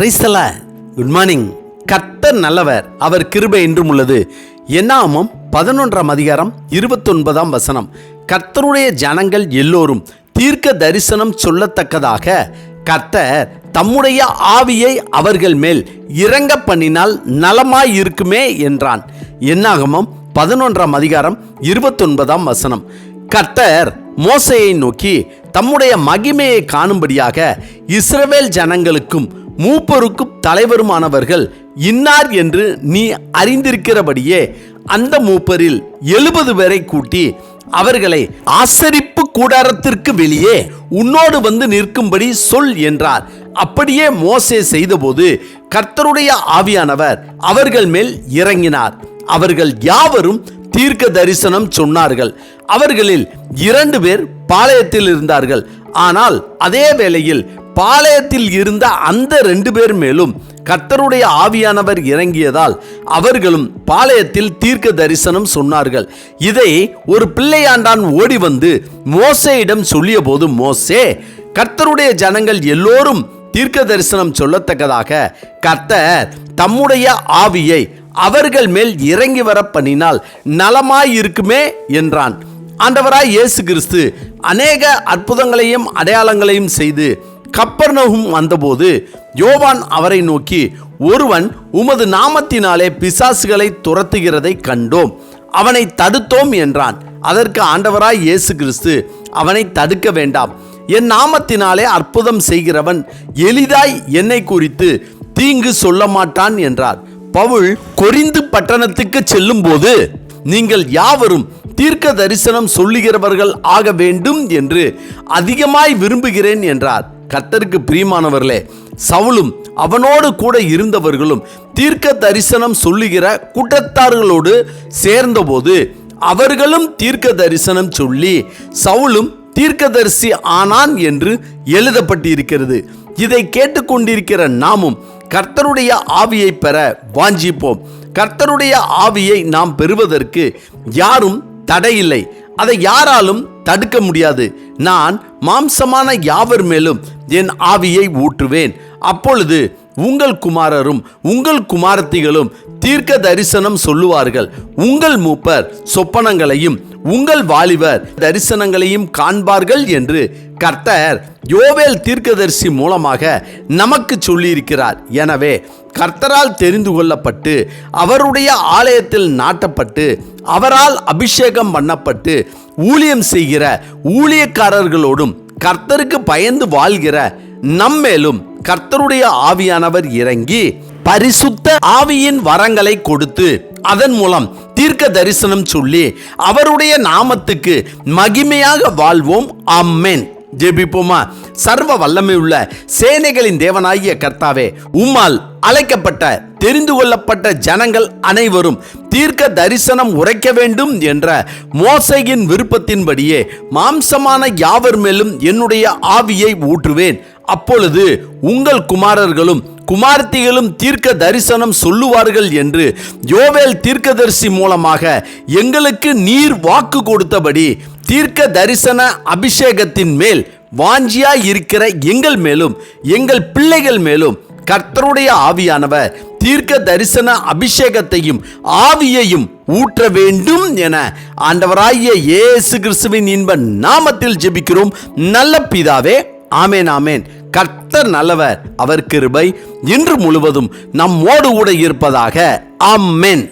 பிரைஸ்தல good morning கர்த்தர் நல்லவர். அவர் கிருபை என்றும் உள்ளது. என்னாமம் பதினொன்றாம் அதிகாரம் இருபத்தொன்பதாம் வசனம். கர்த்தருடைய ஜனங்கள் எல்லோரும் தீர்க்க தரிசனம் சொல்லத்தக்கதாக கர்த்தர் தம்முடைய ஆவியை அவர்கள் மேல் இறங்க பண்ணினால் நலமாய் இருக்குமே என்றான். என்னாகமம் பதினொன்றாம் அதிகாரம் இருபத்தொன்பதாம் வசனம். கர்த்தர் மோசையை நோக்கி தம்முடைய மகிமையை காணும்படியாக இஸ்ரவேல் ஜனங்களுக்கும் மூப்பருக்கும் தலைவருமானவர்கள் இன்னார் என்று நீ அறிந்திருக்கிறபடியே அந்த மூப்பரில் எழுபது பேரை கூட்டி அவர்களை ஆசரிப்பு கூடாரத்திற்கு வெளியே உன்னோடு வந்து நிற்கும்படி சொல் என்றார். அப்படியே மோசே செய்தபோது கர்த்தருடைய ஆவியானவர் அவர்கள் மேல் இறங்கினார். அவர்கள் யாவரும் தீர்க்க தரிசனம் சொன்னார்கள். அவர்களில் இரண்டு பேர் பாளையத்தில் இருந்தார்கள். ஆனால் அதே வேளையில் பாளையத்தில் இருந்த அந்த ரெண்டு பேர் மேலும் கர்த்தருடைய ஆவியானவர் இறங்கியதால் அவர்களும் பாளையத்தில் தீர்க்க தரிசனம் சொன்னார்கள். இதை ஒரு பிள்ளையாண்டான் ஓடி வந்து மோசேயிடம் சொல்லிய போது மோசே கர்த்தருடைய ஜனங்கள் எல்லோரும் தீர்க்க தரிசனம் சொல்லத்தக்கதாக கர்த்தர் தம்முடைய ஆவியை அவர்கள் மேல் இறங்கி வர பண்ணினால் நலமாயிருக்குமே என்றான். ஆண்டவராய் இயேசு கிறிஸ்து அநேக அற்புதங்களையும் அடையாளங்களையும் செய்து கப்பர்நகும் வந்தபோது யோவான் அவரை நோக்கி ஒருவன் உமது நாமத்தினாலே பிசாசுகளை துரத்துகிறதை கண்டோம். அவனை தடுத்தோம் என்றான். அதற்கு ஆண்டவராய் இயேசு கிறிஸ்து அவனை தடுக்க வேண்டாம். என் நாமத்தினாலே அற்புதம் செய்கிறவன் எளிதாய் என்னை குறித்து தீங்கு சொல்ல மாட்டான் என்றார். பவுல் கொரிந்து பட்டணத்துக்கு செல்லும்போது நீங்கள் யாவரும் தீர்க்க தரிசனம் சொல்லுகிறவர்கள் ஆக வேண்டும் என்று அதிகமாய் விரும்புகிறேன் என்றார். கர்த்தருக்கு பிரியமானவர்களே சவுலும் அவனோடு கூட இருந்தவர்களும் தீர்க்க தரிசனம் சொல்லுகிற கூட்டத்தார்களோடு சேர்ந்தபோது அவர்களும் தீர்க்க தரிசனம் சொல்லி சவுலும் தீர்க்கதரிசி ஆனான் என்று எழுதப்பட்டிருக்கிறது. இதை கேட்டுக்கொண்டிருக்கிற நாமும் கர்த்தருடைய ஆவியை பெற வாஞ்சிப்போம். கர்த்தருடைய ஆவியை நாம் பெறுவதற்கு யாரும் தடையில்லை. அதை யாராலும் தடுக்க முடியாது. நான் மாம்சமான யாவர் மேலும் என் ஆவியை ஊற்றுவேன். அப்பொழுது உங்கள் குமாரரும் உங்கள் குமாரத்திகளும் தீர்க்க தரிசனம் சொல்லுவார்கள். உங்கள் மூப்பர் சொப்பனங்களையும் உங்கள் வாலிபர் தரிசனங்களையும் காண்பார்கள் என்று கர்த்தர் யோவேல் தீர்க்கதரிசி மூலமாக நமக்கு சொல்லியிருக்கிறார். எனவே கர்த்தரால் தெரிந்து கொள்ளப்பட்டு அவருடைய ஆலயத்தில் நாட்டப்பட்டு அவரால் அபிஷேகம் பண்ணப்பட்டு ஊழியம் செய்கிற ஊழியக்காரர்களோடும் கர்த்தருக்கு பயந்து வாழ்கிற நம்மேலும் கர்த்தருடைய ஆவியானவர் இறங்கி பரிசுத்த ஆவியின் வரங்களை கொடுத்து அதன் மூலம் தீர்க்க தரிசனம் சொல்லி அவருடைய நாமத்துக்கு மகிமையாக வாழ்வோம். அம்மேன் ஜெபிப்போமா? சர்வ வல்லமை உள்ள சேனைகளின் தேவனாகிய கர்த்தாவே உம்மால் அழைக்கப்பட்ட தெரிந்து கொள்ளப்பட்ட ஜனங்கள் அனைவரும் தீர்க்க தரிசனம் உரைக்க வேண்டும் என்ற மோசையின் விருப்பத்தின்படியே மாம்சமான யாவர் மேலும் என்னுடைய ஆவியை ஊற்றுவேன். அப்பொழுது உங்கள் குமாரர்களும் குமார்த்திகளும் தீர்க்க தரிசனம் சொல்லுவார்கள் என்று யோவேல் தீர்க்கதரிசி மூலமாக எங்களுக்கு நீர் வாக்கு கொடுத்தபடி தீர்க்க தரிசன அபிஷேகத்தின் மேல் வாஞ்சியாய் இருக்கிற எங்கள் மேலும் எங்கள் பிள்ளைகள் மேலும் கர்த்தருடைய ஆவியானவர் தீர்க்க தரிசன அபிஷேகத்தையும் ஆவியையும் ஊற்ற வேண்டும் என ஆண்டவராகிய இயேசு கிறிஸ்துவின் இன்ப நாமத்தில் ஜெபிக்கிறோம். நல்ல பிதாவே ஆமேன் ஆமேன். கர்த்தர் நல்லவர் அவர் கிருபை இன்று முழுவதும் நம்மோடு கூட இருப்பதாக ஆமேன்.